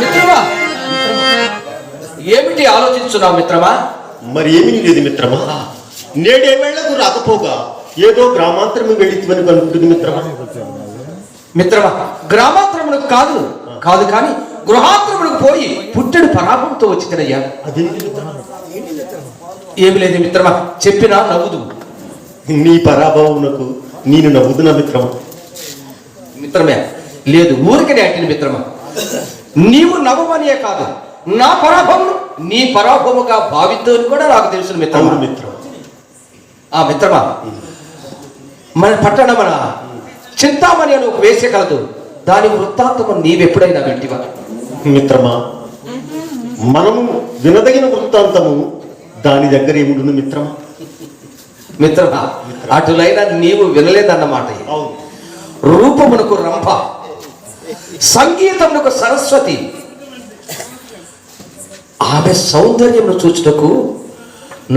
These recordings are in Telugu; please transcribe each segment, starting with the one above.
మిత్రమా? ఏమిటి ఆలోచించున్నావు మిత్రమా? మరి ఏమీ లేదు మిత్రమా? నేడే వేళకు రాకపోగా ఏదో గ్రామాంతరం వెళితివని కనుకుంటుంది మిత్రమా? మిత్రమా గ్రామాంతరమునకు కాదు కాదు కానీ గృహాంతరమునకు పోయి పుట్టెడు పరాభంతో మిత్రమా? ఏమి లేదు మిత్రమా చెప్పినా నవ్వుదు. నీ పరాభవమునకు నేను నవ్వుతున్నా మిత్రమా? మిత్రమే లేదు ఊరికనే అంటిన మిత్రమా? నీవు నవ్వమనియే కాదు నా పరాభవము నీ పరాభవముగా భావిద్దు అని కూడా నాకు తెలుసు మిత్రమా? మిత్రమా. ఆ మిత్రమా? మన పట్టణమన? చింతామణి అని ఒక వేసే కలదు. దాని వృత్తాంతము నీవెప్పుడైనా వింటివా? మిత్రమా మనము వినదగిన వృత్తాంతము దాని దగ్గర ఏముండును మిత్రమా? మిత్రమా అటులైనా నీవు వినలేదన్నమాట. రూపమునకు రంభ సంగీతమునకు సరస్వతి. ఆమె సౌందర్యమును చూచుటకు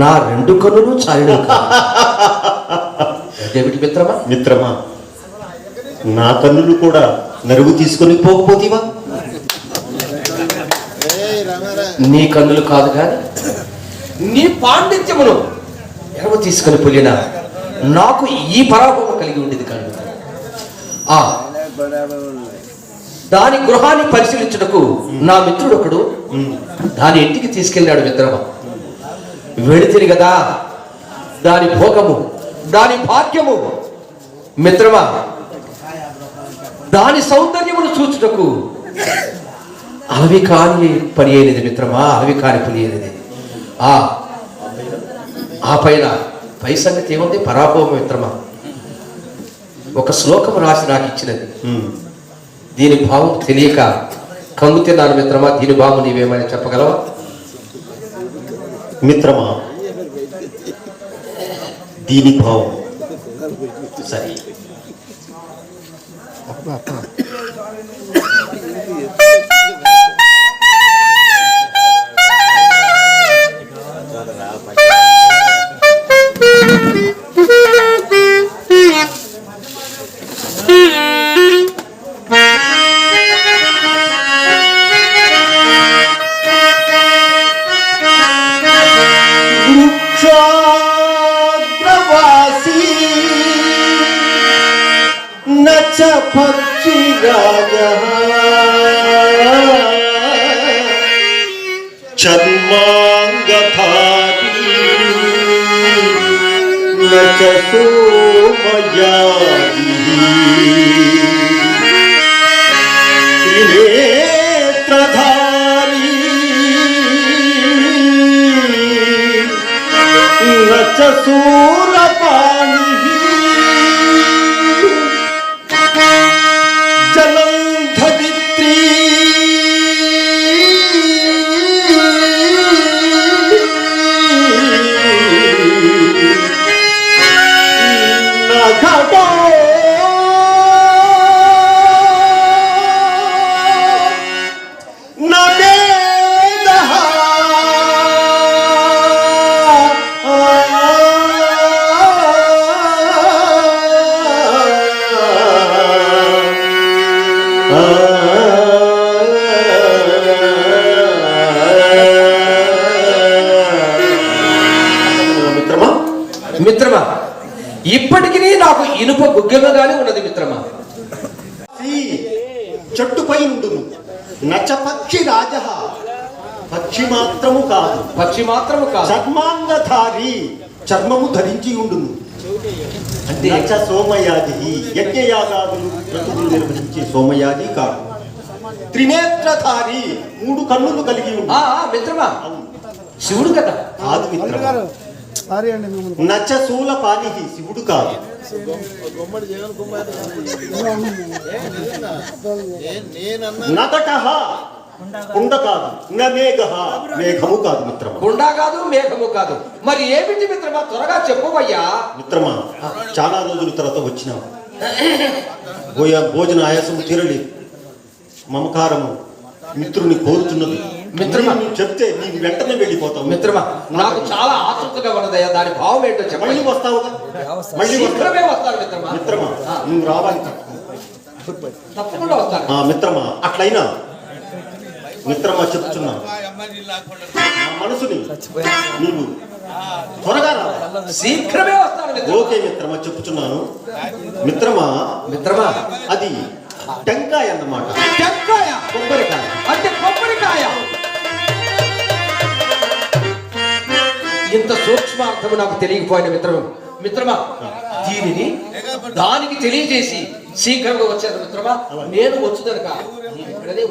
నా రెండు కన్నులు చాలిన ఏమిటి మిత్రమా? మిత్రమా? నా కన్నులు కూడా నరుగు తీసుకొని పోకపోతేవా? నీ కన్నులు కాదు కానీ నీ పాండిత్యమును ఎరవ తీసుకొని పోలిన నాకు ఈ పరాభవం కలిగి ఉండేది కాదు. ఆ దాని గృహాన్ని పరిశీలించుటకు నా మిత్రుడు ఒకడు దాని ఇంటికి తీసుకెళ్ళాడు మిత్రమ వెళితిని కదా దాని భోగము దాని భాగ్యము. మిత్రమా దాని సౌందర్యమును చూచుటకు అవి కాని పని అయినది మిత్రమా అవి కాని పని అయినది. ఆ ఆ పైన పై సంగతి ఏముంది? పరాభవం మిత్రమా. ఒక శ్లోకం రాసి నాకు ఇచ్చినది. దీని భావం తెలియక కంగు తిన్నాను మిత్రమా దీని భావం నీవేమైనా చెప్పగలవా? మిత్రమా దీని భావం సరే. Let's go, మిత్రమా? ఇప్పటికీ నాకు ఇనుప గుగ్గెమగానే ఉన్నది మిత్రమా. చెట్టుపై ఉండును నచ పక్షి రాజ పక్షి మాత్రము కాదు. పక్షి మాత్రము కాదు. చర్మాంగధారి చర్మము ధరించి ఉండును అంటే నచ సోమయాది యజ్ఞయాగాదులు నిర్వహించే సోమయాది కాదు. త్రినేత్రధారి మూడు కన్నులు కలిగి ఉండు మిత్రమా? శివుడు కదా? కాదు మిత్రమా. సారీ అండి మిమ్మల్ని నచ శూల పానిహి శివుడు కాదు. నదట కుండ కాదు న మేఘ మేఘము కాదు మిత్రమా. కుండ కాదు మేఘము కాదు. మరి ఏమిటి మిత్రమా? త్వరగా చెప్పవయ్యా. మిత్రమా చాలా రోజుల తర్వాత వచ్చినాం భోజన ఆయాసము తీరలేదు. మమకారము మిత్రుని కోరుతున్నది. మిత్రమా. చెప్తే నీవు వెంటనే వెళ్ళిపోతావు. మిత్రమా నాకు చాలా ఆతృతగా ఉన్నదయ్యా దాని భావం ఏంటో మళ్ళీ చెప్పండి వస్తావుగా మళ్ళీ వస్తావు. శీఘ్రమే వస్తాను మిత్రమా. మిత్రమా నువ్వు రావాలి తప్పకుండా వస్తాను. ఆ మిత్రమా అట్లయినా మిత్రమా చెప్తున్నాను నా మనసుని నీవు త్వరగా శీఘ్రమే వస్తాను మిత్రమా. ఓకే మిత్రమా చెప్పుచున్నాను మిత్రమా మిత్రమా. అది టెంకాయ అన్నమాట. టెంకాయ? కొబ్బరికాయ. అంటే కొబ్బరికాయ. ఇంత సూక్ష్మార్థము నాకు తెలియకపోయిన మిత్రము మిత్రమా దీనిని దానికి తెలియజేసి శీఘ్రంగా వచ్చాను మిత్రమా నేను వచ్చుదనక నీవు ఇక్కడనే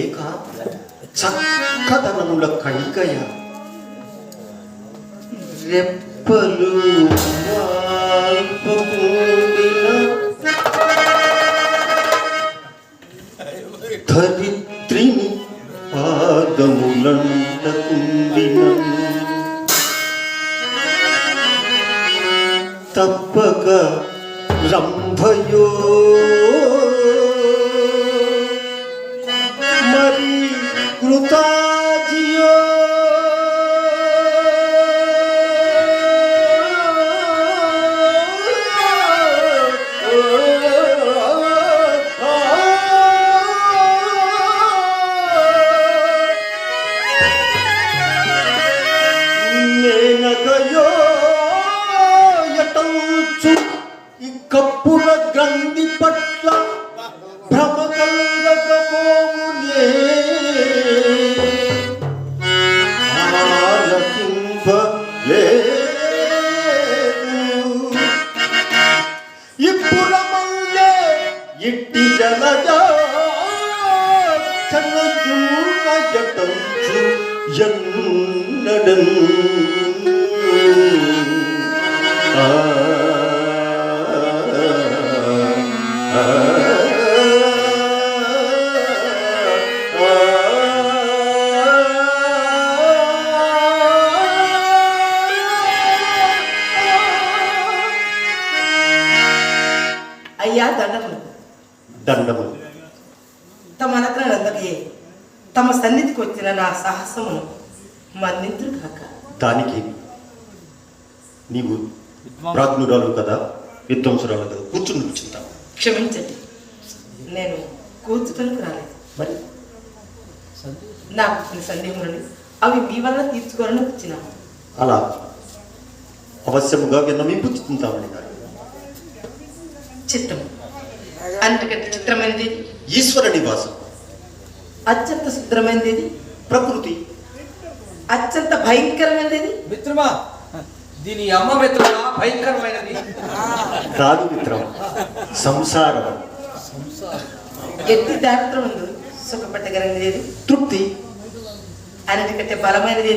లేక చక్కదనముల కణికయ రెప్పలు వాల్పకుండిన ధరిత్రిని పాదములంటకుండిన తప్పక రంభయో Sultan. అయ్యా దండములు. తమ తమ సన్నిధికి వచ్చిన నా సాహసమును మన్నింతురు కాక. దానికి నీవు ప్రాజ్ఞురాలు కదా విద్వాంసురాలు కదా కూర్చుని కూర్చుంటావు. క్షమించండి. నేను కూర్చుటకు రాలేదు. మరి? నాకు వచ్చిన సందేహములను అవి మీ వల్ల తీర్చుకోవాలని వచ్చినాను అలా అవశ్యముగా విన్నమింపుతుంటామని గారు. చిత్తం. అంతకంటే చిత్రమైనది ఈశ్వర నివాసం. అత్యంత శుద్ధమైనది ప్రకృతి. అత్యంత భయంకరమైనది మిత్రమా దీని అమ్మ మిత్రమా? భయంకరమైనది. కాదు మిత్రం సంసారం. ఎట్టి దారిద్రం ఉంది సుఖపెట్టగలిగినది తృప్తి. అన్నిటికంటే బలమైనది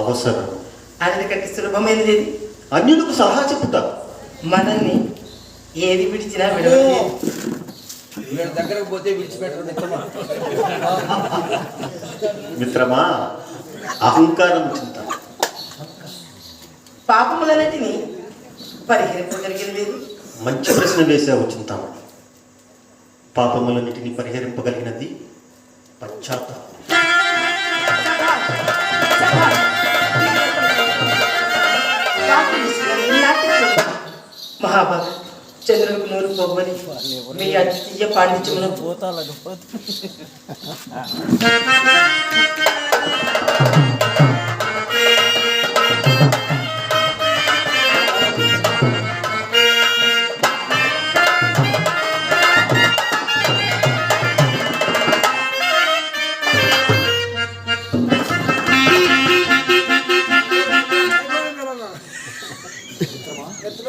అవసరం. అన్నిటికంటే సులభమైనది అన్యులకు సలహా చెప్పుతా మనల్ని ఏది విడిచినా విడవలేదు వీళ్ళ దగ్గరకు పోతే విడిచిపెట్టరు మిత్రమా మిత్రమా అహంకారం చింత. పాపములన్నిటినీ పరిహరింపగలిగినది మంచి ప్రశ్న వేసావు చింతామణి. పాపములన్నిటిని పరిహరింపగలిగినది పశ్చాత్తాపం. మహాభాగ చంద్రులకు నూరు పోవని మీ అద్వితీయ పాండిత్యమును